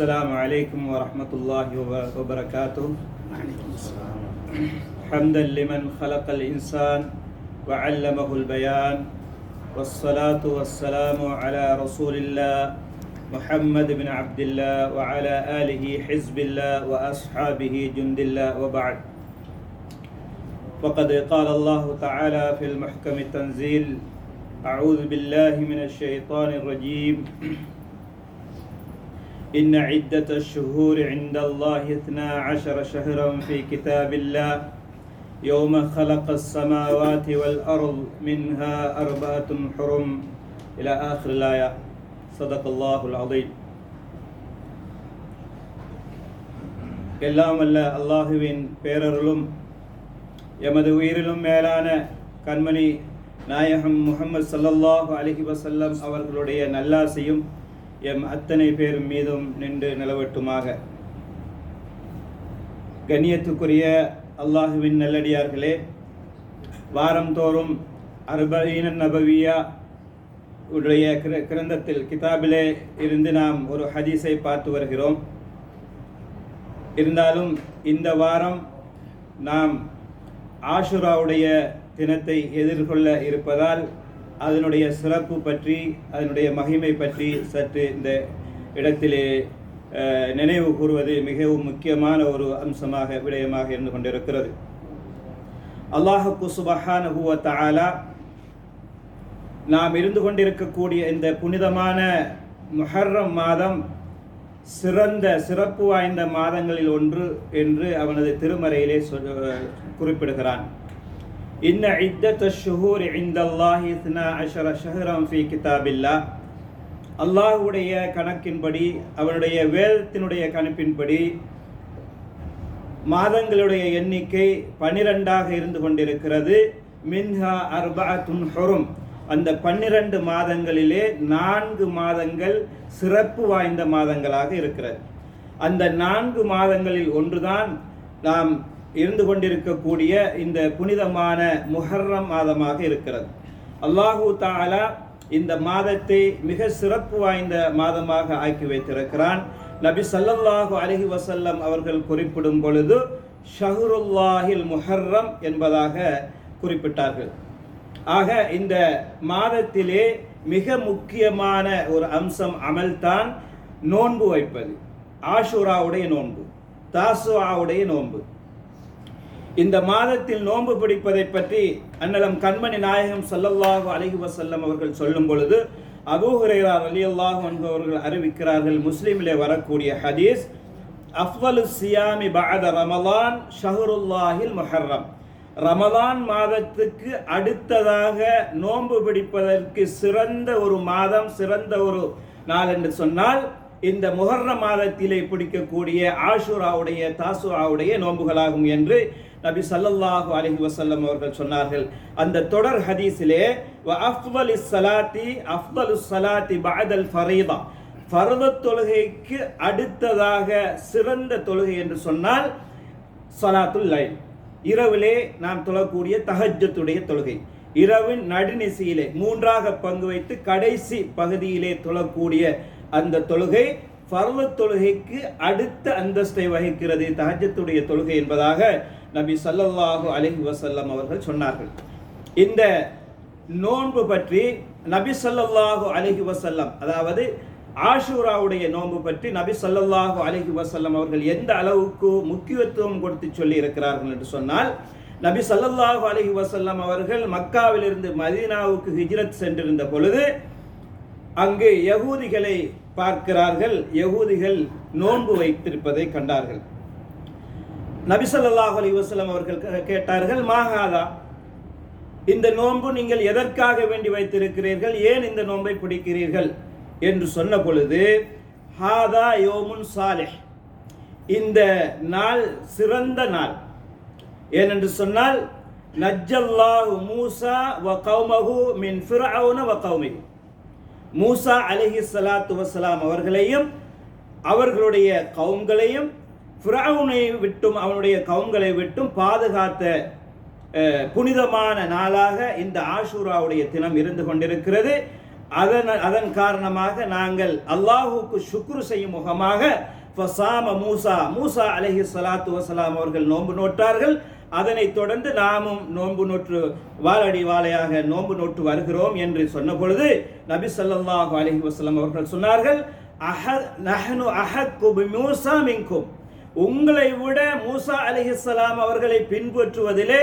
السلام عليكم ورحمة الله وب- وبركاته. حمدا لمن خلق الإنسان وعلمه البيان والصلاة والسلام على رسول الله محمد بن عبد الله وعلى آله حزب الله وأصحابه جند الله وبعد. وقد قال الله تعالى في المحكم التنزيل أعوذ بالله من الشيطان الرجيم. إن عدة الشهور عند الله اثنا عشر شهرا في كتاب الله يوم خلق السماوات والأرض منها أربعة حرم إلى آخر الآية صدق الله العظيم எல்லாம் வல்ல அல்லாஹுவின் பேரருளும் எமது உயிரிலும் மேலான கண்மணி நாயகம் முகமது ஸல்லல்லாஹு அலைஹி வஸல்லம் அவர்களுடைய நல்லாசையும் எம் அத்தனை பேரும் மீதும் நின்று நிலவட்டுமாக. கண்ணியத்துக்குரிய அல்லாஹுவின் நல்லடியார்களே வாரந்தோறும் அர்பீன நபவியா உடைய கிர- கிரந்தத்தில் கிதாபிலே இருந்து நாம் ஒரு ஹதீஸை பார்த்து வருகிறோம். இருந்தாலும் இந்த வாரம் நாம் ஆஷுராவுடைய தினத்தை எதிர்கொள்ள இருப்பதால் அதனுடைய சிறப்பு பற்றி அதனுடைய மகிமை பற்றி சற்று இந்த இடத்திலே நினைவு கூறுவது மிகவும் முக்கியமான ஒரு அம்சமாக விடயமாக இருந்து கொண்டிருக்கிறது. அல்லாஹுக்கு சுபஹானஹு வ தாலா நாம் இருந்து கொண்டிருக்கக்கூடிய இந்த புனிதமான முஹர்ரம் மாதம் சிறந்த சிறப்பு வாய்ந்த மாதங்களில் ஒன்று என்று அவனது திருமறையிலே إن عدة الشهور عند ஷுஹூர் இந்தல்லாஹி عشر شهرا في كتاب கிதாபில்லா அல்லாஹ்வுடைய கணக்கின்படி அவனுடைய வேதத்தினுடைய கணக்கின்படி மாதங்களுடைய எண்ணிக்கை பன்னிரெண்டாக இருந்து கொண்டிருக்கிறது. மின்ஹா அர்பா துன்ஹரும் அந்த பன்னிரண்டு மாதங்களிலே நான்கு மாதங்கள் சிறப்பு வாய்ந்த மாதங்களாக இருக்கிறது. அந்த நான்கு மாதங்களில் ஒன்றுதான் நாம் இருந்து கொண்டிருக்கக்கூடிய இந்த புனிதமான முஹர்ரம் மாதமாக இருக்கிறது. அல்லாஹு தாலா இந்த மாதத்தை மிக சிறப்பு வாய்ந்த மாதமாக ஆக்கி வைத்திருக்கிறான். நபி சல்லல்லாஹு அலஹி வசல்லம் அவர்கள் குறிப்பிடும் பொழுது ஷஹருல்லாஹில் முஹர்ரம் என்பதாக குறிப்பிட்டார்கள். ஆக இந்த மாதத்திலே மிக முக்கியமான ஒரு அம்சம் அமல்தான் நோன்பு வைப்பது. ஆஷுராவுடைய நோன்பு தாசுவாவுடைய நோன்பு. இந்த மாதத்தில் நோன்பு பிடிப்பதை பற்றி அன்னலம் கண்மணி நாயகம் சல்லல்லாஹு அலைஹி வசல்லம் அவர்கள் சொல்லும் பொழுது அபூ அலி அல்லாஹு அவர்கள் அறிவிக்கிறார்கள் முஸ்லீமிலே வரக்கூடிய ஹதீஸ் அஃவலு சியாமி பாத ரமலான் ஷஹ்ருல்லாஹில் முஹர்ரம். ரமலான் மாதத்துக்கு அடுத்ததாக நோன்பு பிடிப்பதற்கு சிறந்த ஒரு மாதம் சிறந்த ஒரு நாள் என்று சொன்னால் இந்த முஹர்ர மாதத்திலே பிடிக்கக்கூடிய ஆஷுராவுடைய தாசுராவுடைய நோன்புகளாகும் என்று நபி சல்லல்லாஹு அலஹி வசல்லம் அவர்கள் சொன்னார்கள் அந்த தொடர் ஹதீஸிலே அஃபல் சலாத்தி ஸலாத்தி சலாத்தி பாதல் ஃபரீதா. ஃபர்த தொழுகைக்கு அடுத்ததாக சிறந்த தொழுகை என்று சொன்னால் சலாத்துல் லைல். இரவிலே நாம் தொழக்கூடிய தஹஜத்துடைய தொழுகை. இரவின் நடுநிசையிலே மூன்றாக பங்கு வைத்து கடைசி பகுதியிலே தொழக்கூடிய அந்த தொழுகை ஃபர்வ தொழுகைக்கு அடுத்த அந்தஸ்தை வகிக்கிறது தஹஜத்துடைய தொழுகை என்பதாக நபி சல்லல்லாஹு அலஹி வசல்லம் அவர்கள் சொன்னார்கள். இந்த நோன்பு பற்றி நபி சல்லல்லாஹு அலஹி வசல்லம் அதாவது ஆஷூராவுடைய நோன்பு பற்றி நபி சல்லல்லாஹு அலஹி வசல்லம் அவர்கள் எந்த அளவுக்கு முக்கியத்துவம் கொடுத்து சொல்லி இருக்கிறார்கள் என்று சொன்னால் நபி சல்லல்லாஹு அலஹி வசல்லம் அவர்கள் மக்காவிலிருந்து மதீனாவுக்கு ஹிஜ்ரத் சென்றிருந்த பொழுது அங்கு யகூதிகளை பார்க்கிறார்கள். யகூதிகள் நோன்பு வைத்திருப்பதை கண்டார்கள். நபிசல்லாஹ் அலி வசலம் அவர்கள் கேட்டார்கள் மாகாதா இந்த நோன்பு நீங்கள் எதற்காக வேண்டி வைத்திருக்கிறீர்கள்? ஏன் இந்த நோன்பை பிடிக்கிறீர்கள்? என்று சொன்ன பொழுது ஹாதா யோமுன் சாலிஹ். இந்த நாள் சிறந்த நாள். ஏனென்று சொன்னால் நஜ்ஜல்லாஹு மூசா வ கௌமஹு மின் ஃபிரௌன வ கௌமிஹி. மூசா அலிஹி சலாத்து வசலாம் அவர்களையும் அவர்களுடைய கவும்களையும் ஃபிரவுனை விட்டும் அவனுடைய கவுங்களை விட்டும் பாதுகாத்த புனிதமான நாளாக இந்த ஆஷூராவுடைய தினம் இருந்து கொண்டிருக்கிறது. அதன் அதன் காரணமாக நாங்கள் அல்லாஹுக்கு சுக்ரு செய்யும் முகமாக ஃபசாம மூசா மூசா அலஹி சலாத்து வசலாம் அவர்கள் நோன்பு நோட்டார்கள் அதனைத் தொடர்ந்து நாமும் நோன்பு நோற்று வாழடி வாழையாக நோன்பு நோட்டு வருகிறோம் என்று சொன்ன பொழுது நபி ஸல்லல்லாஹு அலஹி வஸல்லம் அவர்கள் சொன்னார்கள் அஹ நஹனு அஹக்கு மூசா மின்கும். உங்களை விட மூசா அலைஹிஸ்ஸலாம் அவர்களை பின்பற்றுவதிலே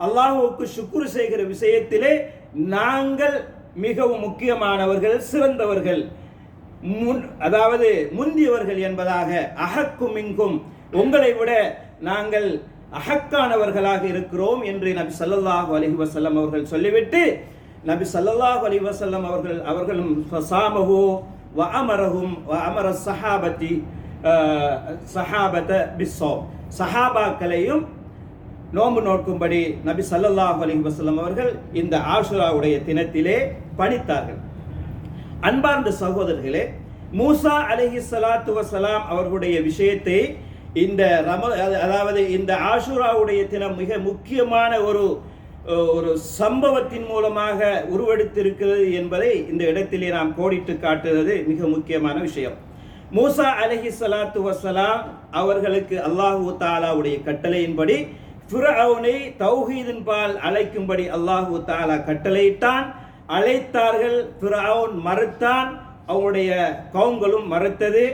அல்லாஹுவுக்கு சுக்குரு செய்கிற விஷயத்திலே நாங்கள் மிகவும் முக்கியமானவர்கள் சிறந்தவர்கள். முன் அதாவது முந்தியவர்கள் என்பதாக அகக்கும் இங்கும் உங்களை விட நாங்கள் அகக்கானவர்களாக இருக்கிறோம் என்று நபி ஸல்லல்லாஹு அலி வசல்லம் அவர்கள் சொல்லிவிட்டு நபி ஸல்லல்லாஹு அலி வசல்லம் அவர்கள் அவர்களும் ஃபசாமஹு வ அமரஹும் வ அமர சஹாபத்தி சஹாபத பிஸ்ஸோ சஹாபாக்களையும் நோம்பு நோக்கும்படி நபி சல்லல்லாஹ் அலி வசல்லம் அவர்கள் இந்த ஆஷுராவுடைய தினத்திலே பணித்தார்கள் அன்பார்ந்த சகோதரர்களே மூசா அலஹி சலாத்து வசலாம் அவர்களுடைய விஷயத்தை இந்த ரம அதாவது இந்த ஆஷுராவுடைய தினம் மிக முக்கியமான ஒரு ஒரு சம்பவத்தின் மூலமாக உருவெடுத்திருக்கிறது என்பதை இந்த இடத்திலே நாம் கோடிட்டு காட்டுவது மிக முக்கியமான விஷயம் மூசா அலஹி சலாத்து வசலாம் அவர்களுக்கு அல்லாஹு தாலாவுடைய கட்டளையின்படி ஃபிரௌனை தௌஹீதின் பால் அழைக்கும்படி அல்லாஹு தாலா கட்டளையிட்டான். அழைத்தார்கள் ஃபிரௌன் மறுத்தான் அவனுடைய கவுங்களும் மறுத்தது.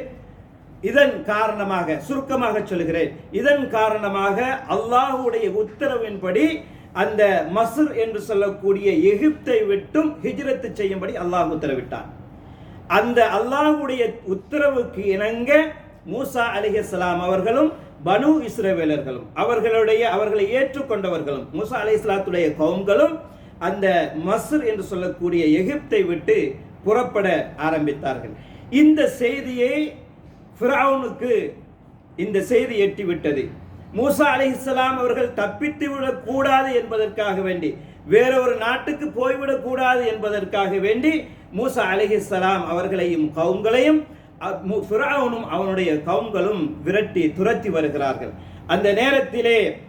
இதன் காரணமாக சுருக்கமாக சொல்கிறேன் இதன் காரணமாக அல்லாஹுடைய உத்தரவின்படி அந்த மசுர் என்று சொல்லக்கூடிய எகிப்தை விட்டும் ஹிஜ்ரத்து செய்யும்படி அல்லாஹ் உத்தரவிட்டான். அந்த அல்லாஹுடைய உத்தரவுக்கு இணங்க மூசா அலிஹலாம் அவர்களும் பனு இஸ்ரவேலர்களும் அவர்களுடைய அவர்களை ஏற்றுக்கொண்டவர்களும் மூசா அலி இஸ்லாத்துடைய கவும்களும் அந்த மசர் என்று சொல்லக்கூடிய எகிப்தை விட்டு புறப்பட ஆரம்பித்தார்கள். இந்த செய்தியை ஃபிரௌனுக்கு இந்த செய்தி எட்டிவிட்டது. மூசா அலிஹலாம் அவர்கள் தப்பித்து விடக்கூடாது என்பதற்காக வேண்டி வேறொரு நாட்டுக்கு போய்விடக்கூடாது என்பதற்காக வேண்டி மூசா அலிஹிஸ்லாம் அவர்களையும் கவுங்களையும் ஃபிரௌனும் அவனுடைய கவுங்களும் விரட்டி துரத்தி வருகிறார்கள். அந்த நேரத்திலே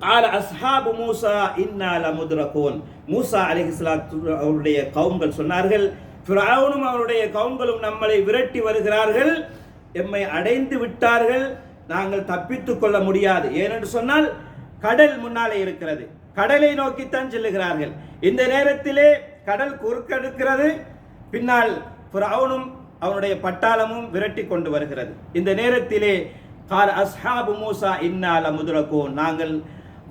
ஆல் அஸ்ஹாபு மூசா இன்னால முதுரகோன் மூசா அலிஹிஸ்லாத்து அவருடைய கவுங்கள் சொன்னார்கள் ஃபிரௌனும் அவருடைய கவுங்களும் நம்மளை விரட்டி வருகிறார்கள் எம்மை அடைந்து விட்டார்கள் நாங்கள் தப்பித்துக் கொள்ள முடியாது. ஏனென்று சொன்னால் கடல் முன்னாலே இருக்கிறது. கடலை நோக்கித்தான் செல்லுகிறார்கள். இந்த நேரத்திலே கடல் குறுக்கெடுக்கிறது. பின்னால் புறாவனும் அவனுடைய பட்டாளமும் விரட்டி கொண்டு வருகிறது. இந்த நேரத்திலே கார் அஸ்ஹாபு மூசா இன்னால முதலக்கோ நாங்கள்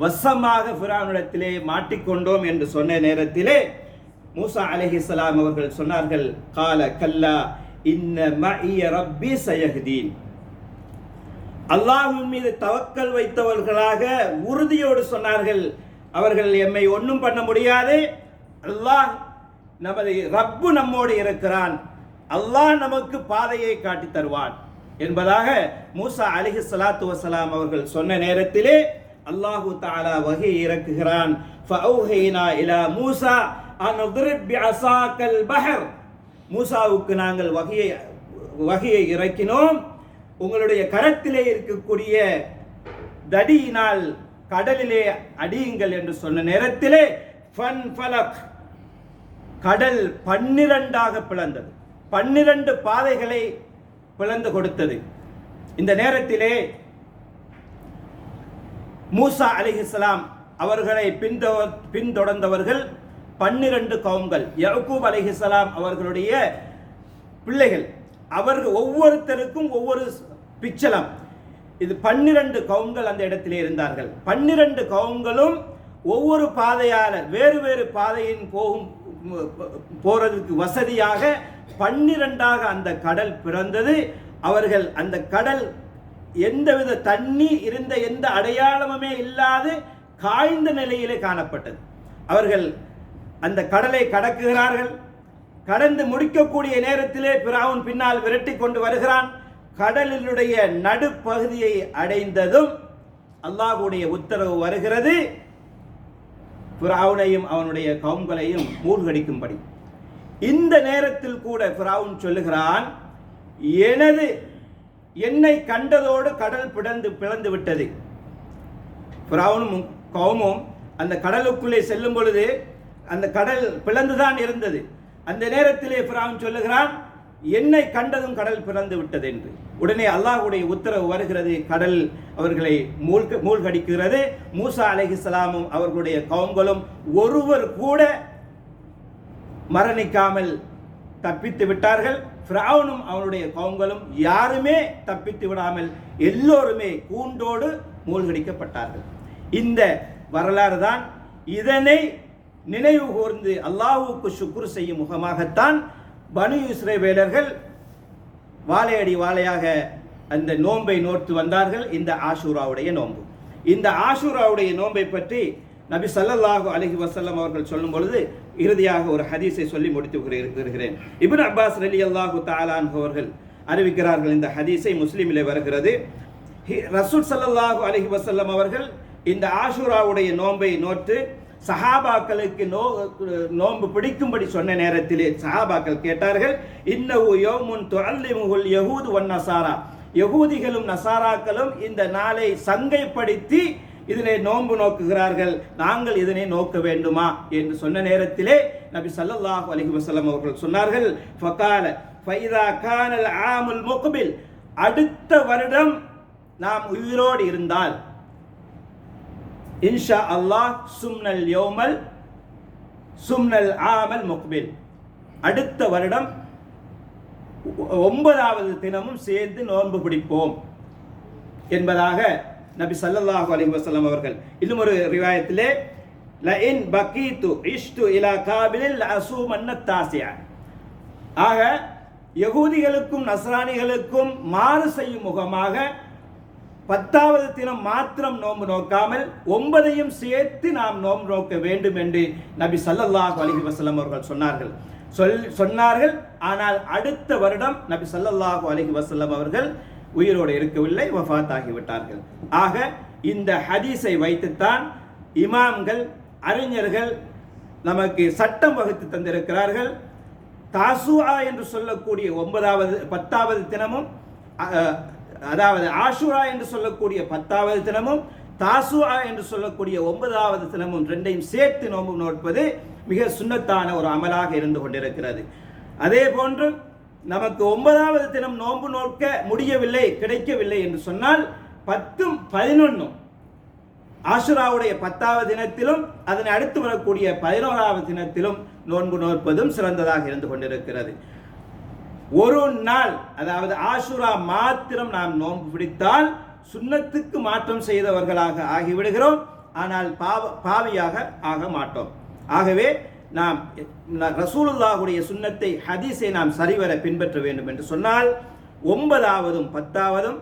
வசமாக ஃபிரானிடத்திலே மாட்டிக்கொண்டோம் என்று சொன்ன நேரத்திலே மூசா அலைஹிஸ்ஸலாம் அவர்கள் சொன்னார்கள் கால கல்லா இன்ன மஇய ரப்பி சயஹ்தீன். அல்லாஹ்வின் மீது தவக்கல் வைத்தவர்களாக உறுதியோடு சொன்னார்கள் அவர்கள் எம்மை ஒன்றும் பண்ண முடியாது. அல்லாஹ் நமது ரப்பு நம்மோடு இருக்கிறான். அல்லாஹ் நமக்கு பாதையை காட்டி தருவான். என்பதாக மூசா அலிஹி சலாத்து வசலாம் அவர்கள் சொன்ன நேரத்திலே அல்லாஹு தாலா வகை இறக்குகிறான். இலா மூசா பஹர். மூசாவுக்கு நாங்கள் வகையை வகையை இறக்கினோம். உங்களுடைய கரத்திலே இருக்கக்கூடிய தடியினால் கடலிலே அடியுங்கள் என்று சொன்ன நேரத்திலே ஃபன் ஃபலக். கடல் பன்னிரண்டாக பிளந்தது. பன்னிரண்டு பாதைகளை பிளந்து கொடுத்தது. இந்த நேரத்திலே மூசா அலிஹிஸ்லாம் அவர்களை பின்தொ பின்தொடர்ந்தவர்கள் பன்னிரண்டு கவுங்கள் யக்கூப் அலிஹிஸ்லாம் அவர்களுடைய பிள்ளைகள். அவர்கள் ஒவ்வொருத்தருக்கும் ஒவ்வொரு பிச்சலம். இது பன்னிரண்டு கவுங்கள் அந்த இடத்திலே இருந்தார்கள். பன்னிரண்டு கவுங்களும் ஒவ்வொரு பாதையால் வேறு வேறு பாதையின் போகும் போறதுக்கு வசதியாக பன்னிரண்டாக அந்த கடல் பிறந்தது. அவர்கள் அந்த கடல் எந்தவித தண்ணி இருந்த எந்த அடையாளமுமே இல்லாது காய்ந்த நிலையிலே காணப்பட்டது. அவர்கள் அந்த கடலை கடக்குகிறார்கள். கடந்து முடிக்கக்கூடிய நேரத்திலே பிராவுன் பின்னால் விரட்டி கொண்டு வருகிறான். கடலினுடைய நடுப்பகுதியை அடைந்ததும் அல்லாஹுடைய உத்தரவு வருகிறது. பிராவுனையும் அவனுடைய கவுங்களையும் மூழ்கடிக்கும்படி. இந்த நேரத்தில் கூட பிராவுன் சொல்லுகிறான் எனது என்னை கண்டதோடு கடல் பிளந்து பிளந்து விட்டது. பிராவுனும் கவுமும் அந்த கடலுக்குள்ளே செல்லும் பொழுது அந்த கடல் பிளந்துதான் இருந்தது. அந்த நேரத்திலே பிராவுன் சொல்லுகிறான் என்னை கண்டதும் கடல் பிறந்து விட்டது என்று உடனே அல்லாஹுடைய உத்தரவு வருகிறது. கடல் அவர்களை மூழ்க மூழ்கடிக்கிறது. மூசா அலைஹிஸ்ஸலாமும் அவர்களுடைய கவுங்களும் ஒருவர் கூட மரணிக்காமல் தப்பித்து விட்டார்கள். ஃப்ராவனும் அவனுடைய கவுங்களும் யாருமே தப்பித்து விடாமல் எல்லோருமே கூண்டோடு மூழ்கடிக்கப்பட்டார்கள். இந்த வரலாறு தான் இதனை நினைவு கூர்ந்து அல்லாஹுக்கு சுக்குர் செய்யும் முகமாகத்தான் பனு இஸ்ரவேலர்கள் வாழையடி வாழையாக அந்த நோன்பை நோர்த்து வந்தார்கள். இந்த ஆஷூராவுடைய நோன்பு. இந்த ஆஷூராவுடைய நோன்பை பற்றி நபி சல்லல்லாஹு அலஹி வசல்லம் அவர்கள் சொல்லும் பொழுது இறுதியாக ஒரு ஹதீஸை சொல்லி முடித்து வருகிறேன் இபின் அப்பாஸ் அலி அல்லாஹு தாலான் அவர்கள் அறிவிக்கிறார்கள் இந்த ஹதீஸை முஸ்லீமிலே வருகிறது. ஹி- ரசூல் சல்லல்லாஹு அலஹி வசல்லம் அவர்கள் இந்த ஆஷூராவுடைய நோன்பை நோட்டு சஹாபாக்களுக்கு நோ நோன்பு பிடிக்கும்படி சொன்ன நேரத்திலே சஹாபாக்கள் கேட்டார்கள் இன்னஹு யௌமுன் முகுல் யகூது ஒன் நசாரா. யகூதிகளும் நசாராக்களும் இந்த நாளை சங்கைப்படுத்தி இதனை நோன்பு நோக்குகிறார்கள். நாங்கள் இதனை நோக்க வேண்டுமா? என்று சொன்ன நேரத்திலே நபி சல்லாஹ் அலி வசலம் அவர்கள் சொன்னார்கள் ஃபகால ஃபைதா கானல் ஆமுல் முக்பில். அடுத்த வருடம் நாம் உயிரோடு இருந்தால் இன்ஷா அல்லாஹ் சும்னல் யோமல் சும்னல் ஆமல் முக்பில். அடுத்த வருடம் ஒ- ஒன்பதாவது தினமும் சேர்ந்து நோன்பு பிடிப்போம் என்பதாக நபி சல்லல்லாஹு அலி வசலம் அவர்கள். இன்னும் ஒரு ரிவாயத்திலே லஇன் பக்கீத்து இஷ்டு இலா காபிலில் அசூமன்ன தாசியா ஆக யகூதிகளுக்கும் நஸ்ரானிகளுக்கும் மாறு செய்யும் முகமாக பத்தாவது தினம் மாத்திரம் நோன்பு நோக்காமல் ஒன்பதையும் சேர்த்து நாம் நோன்பு நோக்க வேண்டும் என்று நபி சல்லல்லாஹ் அலைஹி வசலம் அவர்கள் சொன்னார்கள். சொல் சொன்னார்கள். ஆனால் அடுத்த வருடம் நபி சல்லல்லாஹு அலைஹி வசல்லம் அவர்கள் உயிரோடு இருக்கவில்லை வஃத் ஆகிவிட்டார்கள் ஆக இந்த ஹதீஸை வைத்துத்தான் இமாம்கள் அறிஞர்கள் நமக்கு சட்டம் வகுத்து தந்திருக்கிறார்கள். தாசுஆ என்று சொல்லக்கூடிய ஒன்பதாவது பத்தாவது தினமும் அதாவது ஆஷுரா என்று சொல்லக்கூடிய பத்தாவது தினமும் தாசுவா என்று சொல்லக்கூடிய ஒன்பதாவது தினமும் ரெண்டையும் சேர்த்து நோன்பு நோட்பது மிக சுன்னத்தான ஒரு அமலாக இருந்து கொண்டிருக்கிறது. அதே போன்று நமக்கு ஒன்பதாவது தினம் நோன்பு நோக்க முடியவில்லை கிடைக்கவில்லை என்று சொன்னால் பத்தும் பதினொன்னும் ஆசுராவுடைய பத்தாவது தினத்திலும் அதனை அடுத்து வரக்கூடிய பதினோராவது தினத்திலும் நோன்பு நோற்பதும் சிறந்ததாக இருந்து கொண்டிருக்கிறது. ஒரு நாள் அதாவது ஆஷுரா மாத்திரம் நாம் நோன்பு பிடித்தால் சுண்ணத்துக்கு மாற்றம் செய்தவர்களாக ஆகிவிடுகிறோம். ஆனால் பாவ பாவியாக ஆக மாட்டோம். ஆகவே நாம் ரசூலுல்லாஹுடைய சுண்ணத்தை ஹதீஸை நாம் சரிவர பின்பற்ற வேண்டும் என்று சொன்னால் ஒன்பதாவதும் பத்தாவதும்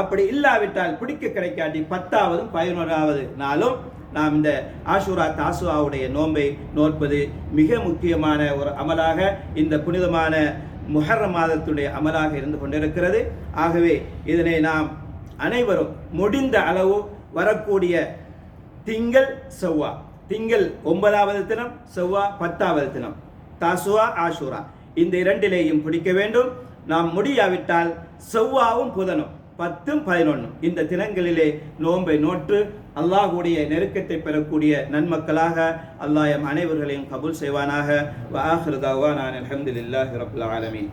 அப்படி இல்லாவிட்டால் பிடிக்க கிடைக்காட்டி பத்தாவதும் பதினோராவது நாளும் நாம் இந்த ஆஷுரா தாசுவாவுடைய நோன்பை நோற்பது மிக முக்கியமான ஒரு அமலாக இந்த புனிதமான முஹர்ர மாதத்துடைய அமலாக இருந்து கொண்டிருக்கிறது. ஆகவே இதனை நாம் அனைவரும் முடிந்த அளவு வரக்கூடிய திங்கள் செவ்வா. திங்கள் ஒன்பதாவது தினம் செவ்வா பத்தாவது தினம். தாசுவா ஆஷூரா. இந்த இரண்டிலேயும் பிடிக்க வேண்டும். நாம் முடியாவிட்டால் செவ்வாவும் புதனும். பத்தும் பதினொன்றும் இந்த தினங்களிலே நோன்பை நோற்று அல்லாஹுடைய நெருக்கத்தை பெறக்கூடிய நன்மக்களாக அல்லாஹ் எம் அனைவர்களையும் கபூல் செய்வானாக. வ ஆஹிரு தஅவானா ஆலமீன்.